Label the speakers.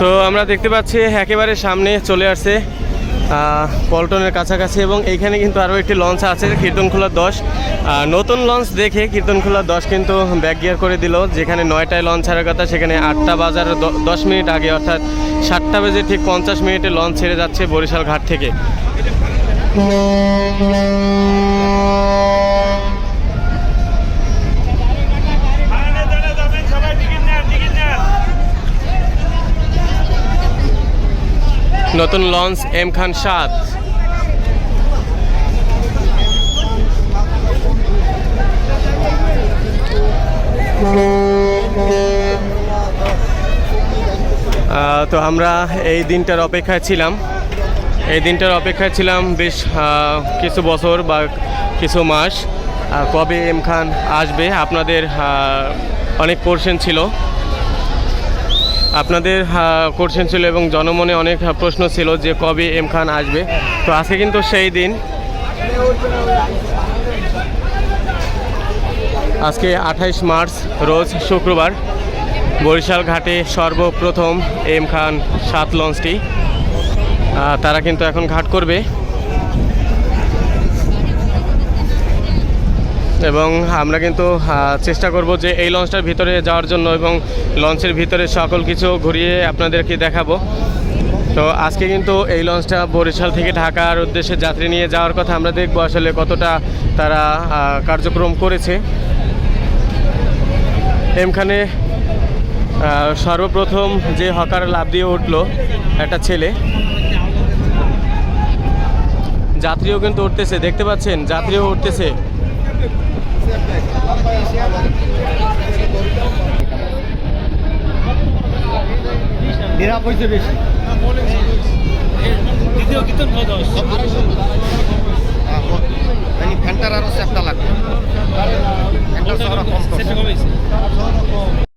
Speaker 1: তো আমরা দেখতে পাচ্ছি একেবারে সামনে চলে আসছে পল্টনের কাছাকাছি এবং এইখানে কিন্তু আরও একটি লঞ্চ আছে, কীর্তনখোলা দশ। নতুন লঞ্চ দেখে কীর্তনখোলা দশ কিন্তু ব্যাক গিয়ার করে দিল, যেখানে নয়টায় লঞ্চ ছাড়ার কথা, সেখানে আটটা বাজার দশ মিনিট আগে, অর্থাৎ সাতটা বেজে ঠিক পঞ্চাশ মিনিটে লঞ্চ ছেড়ে যাচ্ছে বরিশাল ঘাট থেকে। নতুন লঞ্চ এম খান সাত। তো আমরা এই দিনটার অপেক্ষায় ছিলাম। এই দিনটার অপেক্ষায় ছিলাম বেশ কিছু বছর বা কিছু মাস। কবে এম খান আসবে? আপনাদের অনেক পোর্শন ছিল। আপনাদের কোশ্চেন ছিল এবং জনমনে অনেক প্রশ্ন ছিল যে কবে এম খান আসবে। তো আজকে কিন্তু সেই দিন। আজকে আঠাইশ মার্চ, রোজ শুক্রবার, বরিশাল ঘাটে সর্বপ্রথম এম খান সাত লঞ্চটি তারা কিন্তু এখন ঘাট করবে। এবং আমরা কিন্তু চেষ্টা করব যে এই লঞ্চটার ভিতরে যাওয়ার জন্য এবং লঞ্চের ভিতরে সকল কিছু ঘুরিয়ে আপনাদেরকে দেখাবো। তো আজকে কিন্তু এই লঞ্চটা বরিশাল থেকে ঢাকার উদ্দেশ্যে যাত্রী নিয়ে যাওয়ার কথা আমরা দেখব আসলে কতটা তারা কার্যক্রম করেছে। এমখানে সর্বপ্রথম যে হকার লাভ দিয়ে উঠল একটা ছেলে। যাত্রীও কিন্তু উঠতেছে, দেখতে পাচ্ছেন? যাত্রীও উঠতেছে।
Speaker 2: নিরাপ হয়েছে বেশি।
Speaker 3: দ্বিতীয় কীর্তন দশ।
Speaker 2: ফ্যানটার আরও চেপটা লাগবে। ফ্যানটার চওড়া কম